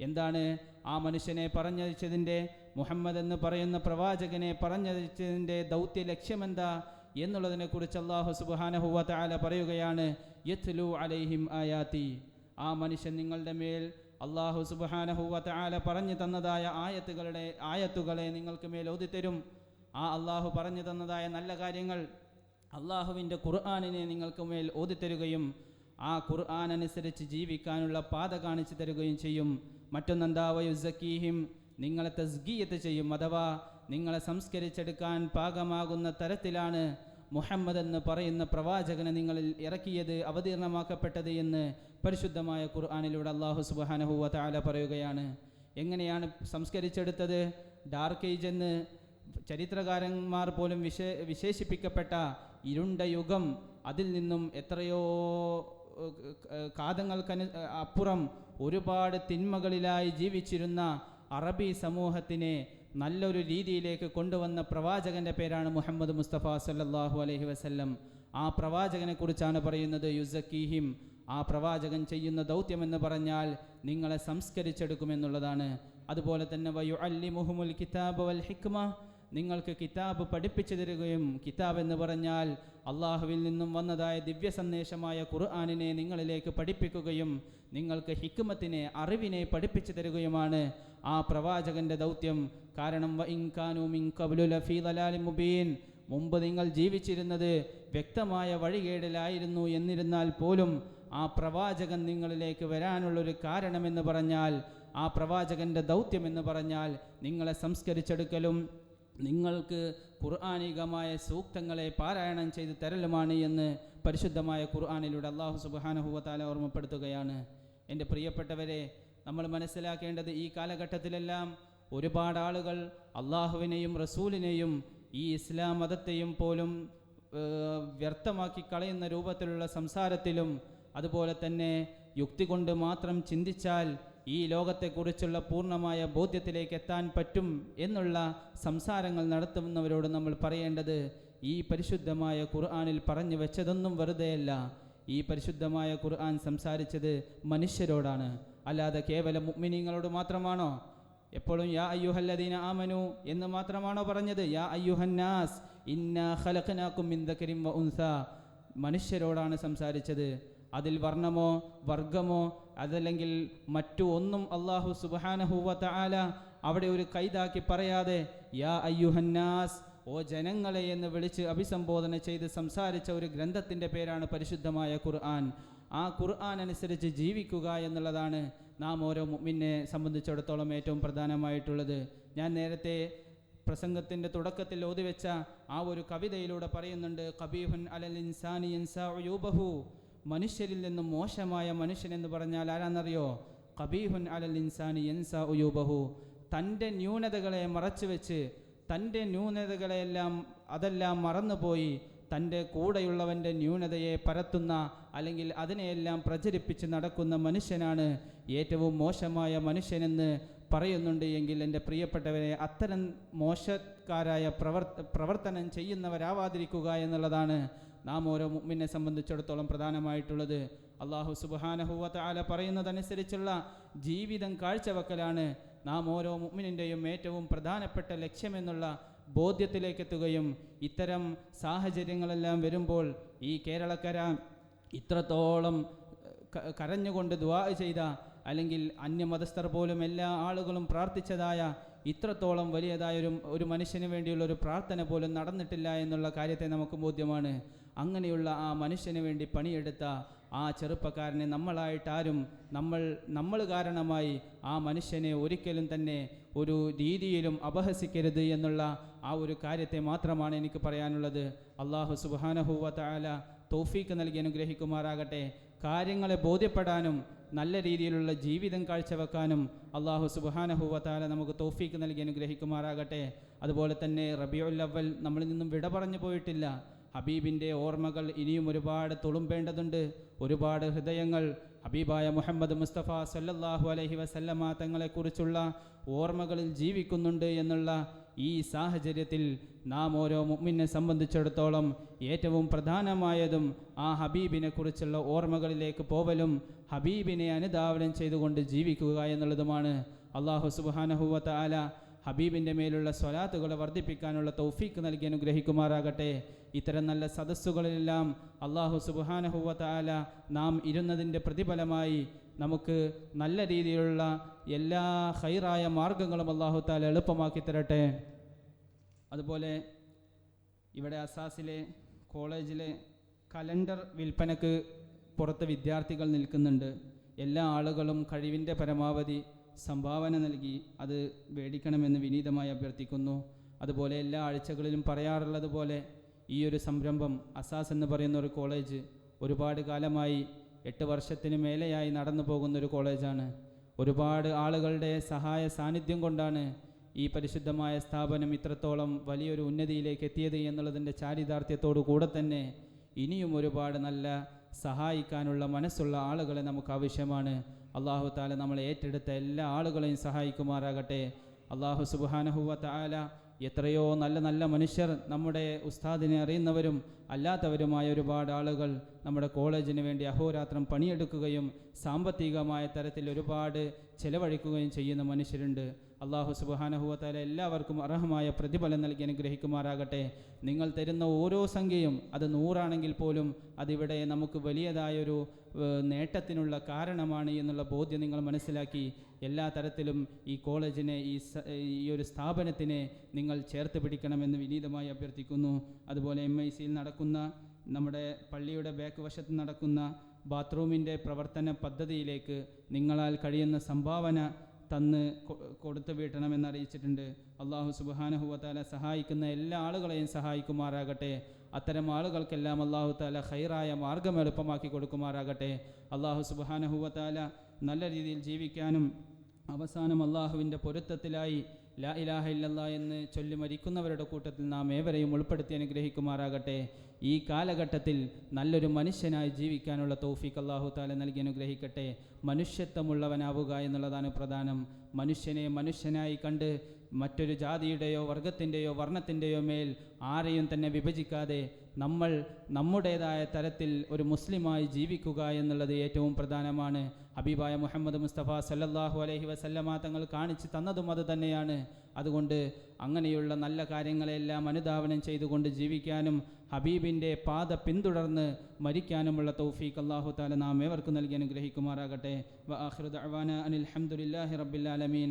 എന്താണ് ആ മനുഷ്യനെ പറഞ്ഞയച്ചതിന്റെ മുഹമ്മദ് എന്ന് പറയുന്ന പ്രവാചകനെ പറഞ്ഞയച്ചതിന്റെ ദൗത്യ ലക്ഷ്യമെന്താ എന്നുള്ളതിനെക്കുറിച്ച് അള്ളാഹു സുബാനഹുവത്ത് ആല പറയുകയാണ് യത്ലു അലൈഹിം ആയാത്തി ആ മനുഷ്യൻ നിങ്ങളുടെ മേൽ അള്ളാഹു സുബാനഹുവത്ത പറഞ്ഞു തന്നതായ ആയത്തുകളുടെ ആയത്തുകളെ നിങ്ങൾക്ക് മേൽ ഓതിത്തരും. ആ അള്ളാഹു പറഞ്ഞു തന്നതായ നല്ല കാര്യങ്ങൾ അള്ളാഹുവിന്റെ ഖുർആാനിനെ നിങ്ങൾക്ക് മേൽ ഓതിത്തരുകയും ആ ഖുർആൻ അനുസരിച്ച് ജീവിക്കാനുള്ള പാത കാണിച്ചു തരുകയും ചെയ്യും. മറ്റൊന്നെന്താ? വയുസക്കീഹിം നിങ്ങളെ തസ്ഗീയത്ത് ചെയ്യും. അഥവാ നിങ്ങളെ സംസ്കരിച്ചെടുക്കാൻ പാകമാകുന്ന തരത്തിലാണ് മുഹമ്മദ് എന്ന് പറയുന്ന പ്രവാചകനെ നിങ്ങളിൽ ഇറക്കിയത് അവതീർണമാക്കപ്പെട്ടത് എന്ന് പരിശുദ്ധമായ ഖുർആാനിലൂടെ അള്ളാഹു സുബാനഹുവ താല പറയുകയാണ്. എങ്ങനെയാണ് സംസ്കരിച്ചെടുത്തത്? ഡാർക്ക് ഏജ് എന്ന് ചരിത്രകാരന്മാർ പോലും വിശേ വിശേഷിപ്പിക്കപ്പെട്ട ഇരുണ്ട യുഗം അതിൽ നിന്നും എത്രയോ കാതങ്ങൾക്കനു അപ്പുറം ഒരുപാട് തിന്മകളിലായി ജീവിച്ചിരുന്ന അറബി സമൂഹത്തിനെ നല്ലൊരു രീതിയിലേക്ക് കൊണ്ടുവന്ന പ്രവാചകന്റെ പേരാണ് മുഹമ്മദ് മുസ്തഫ സല്ലാഹു അലഹി വസ്ല്ലം. ആ പ്രവാചകനെക്കുറിച്ചാണ് പറയുന്നത് യുസക്കീഹിം ആ പ്രവാചകൻ ചെയ്യുന്ന ദൗത്യമെന്ന് പറഞ്ഞാൽ നിങ്ങളെ സംസ്കരിച്ചെടുക്കുമെന്നുള്ളതാണ്. അതുപോലെ തന്നെ വയു അല്ലി മുഹമുൽ കിതാബ് വൽ ഹിക്മ നിങ്ങൾക്ക് കിതാബ് പഠിപ്പിച്ചു തരികയും കിതാബ് എന്ന് പറഞ്ഞാൽ അള്ളാഹുവിൽ നിന്നും വന്നതായ ദിവ്യ സന്ദേശമായ ഖുർആാനിനെ നിങ്ങളിലേക്ക് പഠിപ്പിക്കുകയും നിങ്ങൾക്ക് ഹിക്മത്തിനെ അറിവിനെ പഠിപ്പിച്ചു തരികയുമാണ് ആ പ്രവാചകന്റെ ദൗത്യം. കാരണം മുബീൻ മുമ്പ് നിങ്ങൾ ജീവിച്ചിരുന്നത് വ്യക്തമായ വഴികേടിലായിരുന്നു എന്നിരുന്നാൽ പോലും ആ പ്രവാചകൻ നിങ്ങളിലേക്ക് വരാനുള്ളൊരു കാരണമെന്ന് പറഞ്ഞാൽ ആ പ്രവാചകന്റെ ദൗത്യം എന്ന് പറഞ്ഞാൽ നിങ്ങളെ സംസ്കരിച്ചെടുക്കലും നിങ്ങൾക്ക് ഖുർആാനികമായ സൂക്തങ്ങളെ പാരായണം ചെയ്ത് തരലുമാണ് എന്ന് പരിശുദ്ധമായ ഖുർആാനിലൂടെ അള്ളാഹു സുബാനഹുവത്താല ഓർമ്മപ്പെടുത്തുകയാണ്. എന്റെ പ്രിയപ്പെട്ടവരെ നമ്മൾ മനസ്സിലാക്കേണ്ടത് ഈ കാലഘട്ടത്തിലെല്ലാം ഒരുപാട് ആളുകൾ അള്ളാഹുവിനെയും റസൂലിനെയും ഈ ഇസ്ലാം മതത്തെയും പോലും വ്യർത്ഥമാക്കി കളയുന്ന രൂപത്തിലുള്ള സംസാരത്തിലും അതുപോലെ തന്നെ യുക്തി കൊണ്ട് മാത്രം ചിന്തിച്ചാൽ ഈ ലോകത്തെക്കുറിച്ചുള്ള പൂർണമായ ബോധ്യത്തിലേക്ക് എത്താൻ പറ്റും എന്നുള്ള സംസാരങ്ങൾ നടത്തുന്നവരോട് നമ്മൾ പറയേണ്ടത് ഈ പരിശുദ്ധമായ ഖുർആാനിൽ പറഞ്ഞു വെച്ചതൊന്നും വെറുതെയല്ല ഈ പരിശുദ്ധമായ ഖുർആൻ സംസാരിച്ചത് മനുഷ്യരോടാണ്. അല്ലാതെ കേവലം മുഅ്മിനീങ്ങളോട് മാത്രമാണോ? എപ്പോഴും യാ അയ്യുഹല്ലദീന ആമനു എന്ന് മാത്രമാണോ പറഞ്ഞത്? യാ അയ്യുഹന്നാസ് ഇന്ന ഖലഖനാക്കും മിൻ ദക്കരിം വ ഉൻസ. മനുഷ്യരോടാണ് സംസാരിച്ചത്. അതിൽ വർണമോ വർഗമോ അതല്ലെങ്കിൽ മറ്റു ഒന്നും അള്ളാഹു സുബാനഹുവ ആല അവിടെ ഒരു കൈതാക്കി പറയാതെ യാ അയ്യുഹന്നാസ് ഓ ജനങ്ങളെ എന്ന് വിളിച്ച് അഭിസംബോധന ചെയ്ത് സംസാരിച്ച ഒരു ഗ്രന്ഥത്തിന്റെ പേരാണ് പരിശുദ്ധമായ ഖുർആൻ. ആ ഖുർആൻ അനുസരിച്ച് ജീവിക്കുക എന്നുള്ളതാണ് നാം ഓരോ മുമ്മിനെ സംബന്ധിച്ചിടത്തോളം ഏറ്റവും പ്രധാനമായിട്ടുള്ളത്. ഞാൻ നേരത്തെ പ്രസംഗത്തിന്റെ തുടക്കത്തിൽ ഓതിവെച്ച ആ ഒരു കവിതയിലൂടെ പറയുന്നുണ്ട് കബീഹുൻ അലൽ ഇൻസാനി ഇൻസാ യൂബഹു മനുഷ്യരിൽ നിന്നും മോശമായ മനുഷ്യൻ എന്ന് പറഞ്ഞാൽ ആരാന്നറിയോ? കബീഹുൻ അലൽ ഇൻസാനി എൻസ ഉയൂബഹു. തന്റെ ന്യൂനതകളെ മറച്ചു വെച്ച് തന്റെ ന്യൂനതകളെല്ലാം അതെല്ലാം മറന്നുപോയി തന്റെ കൂടെയുള്ളവന്റെ ന്യൂനതയെ പരത്തുന്ന അല്ലെങ്കിൽ അതിനെയെല്ലാം പ്രചരിപ്പിച്ച് നടക്കുന്ന മനുഷ്യനാണ് ഏറ്റവും മോശമായ മനുഷ്യനെന്ന് പറയുന്നുണ്ട് എങ്കിൽ എന്റെ പ്രിയപ്പെട്ടവരെ അത്തരം മോശക്കാരായ പ്രവർ പ്രവർത്തനം ചെയ്യുന്നവരാവാതിരിക്കുക എന്നുള്ളതാണ് നാം ഓരോ മുമ്മിനെ സംബന്ധിച്ചിടത്തോളം പ്രധാനമായിട്ടുള്ളത്. അള്ളാഹു സുബാനഹുവത്ത ആല പറയുന്നതനുസരിച്ചുള്ള ജീവിതം കാഴ്ചവെക്കലാണ് നാം ഓരോ മുമ്മിനിന്റെയും ഏറ്റവും പ്രധാനപ്പെട്ട ലക്ഷ്യമെന്നുള്ള ബോധ്യത്തിലേക്കെത്തുകയും ഇത്തരം സാഹചര്യങ്ങളെല്ലാം വരുമ്പോൾ ഈ കേരളക്കര ഇത്രത്തോളം കരഞ്ഞുകൊണ്ട് ദ്വാ ചെയ്ത അല്ലെങ്കിൽ അന്യമതസ്ഥർ പോലും എല്ലാ ആളുകളും പ്രാർത്ഥിച്ചതായ ഇത്രത്തോളം വലിയതായ ഒരു ഒരു മനുഷ്യന് വേണ്ടിയുള്ള ഒരു പ്രാർത്ഥന പോലും നടന്നിട്ടില്ല എന്നുള്ള കാര്യത്തെ നമുക്ക് ബോധ്യമാണ്. അങ്ങനെയുള്ള ആ മനുഷ്യന് വേണ്ടി പണിയെടുത്ത ആ ചെറുപ്പക്കാരനെ നമ്മളായിട്ടാരും നമ്മൾ നമ്മൾ കാരണമായി ആ മനുഷ്യനെ ഒരിക്കലും തന്നെ ഒരു രീതിയിലും അപഹസിക്കരുത് എന്നുള്ള ആ ഒരു കാര്യത്തെ മാത്രമാണ് എനിക്ക് പറയാനുള്ളത്. അള്ളാഹു സുബാനഹുവ താല തൗഫീക്ക് നൽകി അനുഗ്രഹിക്കുമാറാകട്ടെ. കാര്യങ്ങളെ ബോധ്യപ്പെടാനും നല്ല രീതിയിലുള്ള ജീവിതം കാഴ്ചവെക്കാനും അള്ളാഹു സുബാനഹുവത്താല നമുക്ക് തോഫീക്ക് നൽകി അനുഗ്രഹിക്കുമാറാകട്ടെ. അതുപോലെ തന്നെ റബിയുൽ അവൽ നമ്മളിൽ നിന്നും വിട പറഞ്ഞു പോയിട്ടില്ല. ഹബീബിന്റെ ഓർമ്മകൾ ഇനിയും ഒരുപാട് തുളുമ്പേണ്ടതുണ്ട്. ഒരുപാട് ഹൃദയങ്ങൾ ഹബീബായ മുഹമ്മദ് മുസ്തഫ സല്ലല്ലാഹു അലഹി വസല്ലമ തങ്ങളെക്കുറിച്ചുള്ള ഓർമ്മകളിൽ ജീവിക്കുന്നുണ്ട് എന്നുള്ള ഈ സാഹചര്യത്തിൽ നാം ഓരോ മുമ്മിനെ സംബന്ധിച്ചിടത്തോളം ഏറ്റവും പ്രധാനമായതും ആ ഹബീബിനെ കുറിച്ചുള്ള ഓർമ്മകളിലേക്ക് പോവലും ഹബീബിനെ അനുധാവനം ചെയ്തുകൊണ്ട് ജീവിക്കുക എന്നുള്ളതുമാണ്. അള്ളാഹു സുബാനഹുവത്ത ആല ഹബീബിന്റെ മേലുള്ള സ്വലാത്തുകളെ വർദ്ധിപ്പിക്കാനുള്ള തൗഫീക്ക് നൽകി അനുഗ്രഹിക്കുമാറാകട്ടെ. ഇത്തരം നല്ല സദസ്സുകളിലെല്ലാം അള്ളാഹു സുബാനഹുവല നാം ഇരുന്നതിന്റെ പ്രതിഫലമായി നമുക്ക് നല്ല രീതിയിലുള്ള എല്ലാ ഹൈറായ മാർഗങ്ങളും അള്ളാഹു താല എളുപ്പമാക്കി തരട്ടെ. അതുപോലെ ഇവിടെ അസാസിലെ കോളേജിലെ കലണ്ടർ വിൽപ്പനക്ക് പുറത്ത് വിദ്യാർത്ഥികൾ നിൽക്കുന്നുണ്ട്. എല്ലാ ആളുകളും കഴിവിന്റെ പരമാവധി സംഭാവന നൽകി അത് മേടിക്കണമെന്ന് വിനീതമായി അഭ്യർത്ഥിക്കുന്നു. അതുപോലെ എല്ലാ ആഴ്ചകളിലും പറയാറുള്ളത് പോലെ ഈ ഒരു സംരംഭം അസാസ് എന്ന് പറയുന്ന ഒരു കോളേജ് ഒരുപാട് കാലമായി എട്ട് വർഷത്തിന് മേലെയായി നടന്നു പോകുന്ന ഒരു കോളേജാണ്. ഒരുപാട് ആളുകളുടെ സഹായ സാന്നിധ്യം കൊണ്ടാണ് ഈ പരിശുദ്ധമായ സ്ഥാപനം ഇത്രത്തോളം വലിയൊരു ഉന്നതിയിലേക്ക് എത്തിയത് എന്നുള്ളതിന്റെ ചാരിതാർത്ഥ്യത്തോടു കൂടെ തന്നെ ഇനിയും ഒരുപാട് നല്ല സഹായിക്കാനുള്ള മനസ്സുള്ള ആളുകളെ നമുക്ക് ആവശ്യമാണ്. അള്ളാഹു താല നമ്മളെ ഏറ്റെടുത്ത എല്ലാ ആളുകളെയും സഹായിക്കുമാറാകട്ടെ. അള്ളാഹു സുബാനഹുവ താല എത്രയോ നല്ല നല്ല മനുഷ്യർ നമ്മുടെ ഉസ്താദിനെ അറിയുന്നവരും അല്ലാത്തവരുമായ ഒരുപാട് ആളുകൾ നമ്മുടെ കോളേജിന് വേണ്ടി അഹോരാത്രം പണിയെടുക്കുകയും സാമ്പത്തികമായ തരത്തിൽ ഒരുപാട് ചെലവഴിക്കുകയും ചെയ്യുന്ന മനുഷ്യരുണ്ട്. അള്ളാഹു സുബാനഹുവത്താല എല്ലാവർക്കും അർഹമായ പ്രതിഫലം നൽകി അനുഗ്രഹിക്കുമാറാകട്ടെ. നിങ്ങൾ തരുന്ന ഓരോ സംഖ്യയും അത് നൂറാണെങ്കിൽ പോലും അതിവിടെ നമുക്ക് വലിയതായൊരു നേട്ടത്തിനുള്ള കാരണമാണ് എന്നുള്ള ബോധ്യം നിങ്ങൾ മനസ്സിലാക്കി എല്ലാ തരത്തിലും ഈ കോളേജിനെ ഈ ഈ ഒരു സ്ഥാപനത്തിനെ നിങ്ങൾ ചേർത്ത് പിടിക്കണമെന്ന് വിനീതമായി അഭ്യർത്ഥിക്കുന്നു. അതുപോലെ എം ഐ സിയിൽ നടക്കുന്ന നമ്മുടെ പള്ളിയുടെ ബാക്ക് വശത്ത് നടക്കുന്ന ബാത്റൂമിന്റെ പ്രവർത്തന പദ്ധതിയിലേക്ക് നിങ്ങളാൽ കഴിയുന്ന സംഭാവന തന്ന് കൊടുത്തു വീട്ടണമെന്ന് അറിയിച്ചിട്ടുണ്ട്. അള്ളാഹു സുബാനഹുവത്താല സഹായിക്കുന്ന എല്ലാ ആളുകളെയും സഹായിക്കുമാറാകട്ടെ. അത്തരം ആളുകൾക്കെല്ലാം അള്ളാഹു താല ഹൈറായ മാർഗം എളുപ്പമാക്കി കൊടുക്കുമാറാകട്ടെ. അള്ളാഹു സുബാനഹുവത്താല നല്ല രീതിയിൽ ജീവിക്കാനും അവസാനം അള്ളാഹുവിന്റെ പൊരുത്തത്തിലായി ലാ ഇലാഹ ഇല്ലല്ലാ എന്ന് ചൊല്ലി മരിക്കുന്നവരുടെ കൂട്ടത്തിൽ നാം ഏവരെയും ഉൾപ്പെടുത്തി അനുഗ്രഹിക്കുമാറാകട്ടെ. ഈ കാലഘട്ടത്തിൽ നല്ലൊരു മനുഷ്യനായി ജീവിക്കാനുള്ള തൗഫീഖ് അള്ളാഹു താല നൽകി അനുഗ്രഹിക്കട്ടെ. മനുഷ്യത്വമുള്ളവനാവുക എന്നുള്ളതാണ് പ്രധാനം. മനുഷ്യനെ മനുഷ്യനായി കണ്ട് മറ്റൊരു ജാതിയുടെയോ വർഗത്തിന്റെയോ വർണത്തിന്റെയോ മേൽ ആരെയും തന്നെ വിഭജിക്കാതെ നമ്മൾ നമ്മുടേതായ തരത്തിൽ ഒരു മുസ്ലിമായി ജീവിക്കുക എന്നുള്ളത് ഏറ്റവും പ്രധാനമാണ്. ഹബീബായ മുഹമ്മദ് മുസ്തഫ സല്ലല്ലാഹു അലൈഹി വസല്ലമ തങ്ങൾ കാണിച്ചു തന്നതും അത് തന്നെയാണ്. അതുകൊണ്ട് അങ്ങനെയുള്ള നല്ല കാര്യങ്ങളെല്ലാം അനുധാവനം ചെയ്തുകൊണ്ട് ജീവിക്കാനും ഹബീബിന്റെ പാത പിന്തുടർന്ന് മരിക്കാനുമുള്ള തൗഫീഖ് അള്ളാഹു താല നാം ഏവർക്കും നൽകി അനുഗ്രഹിക്കുമാറാകട്ടെ. വ അനിൽ ഹംദുലില്ലാഹി റബ്ബിൽ ആലമീൻ.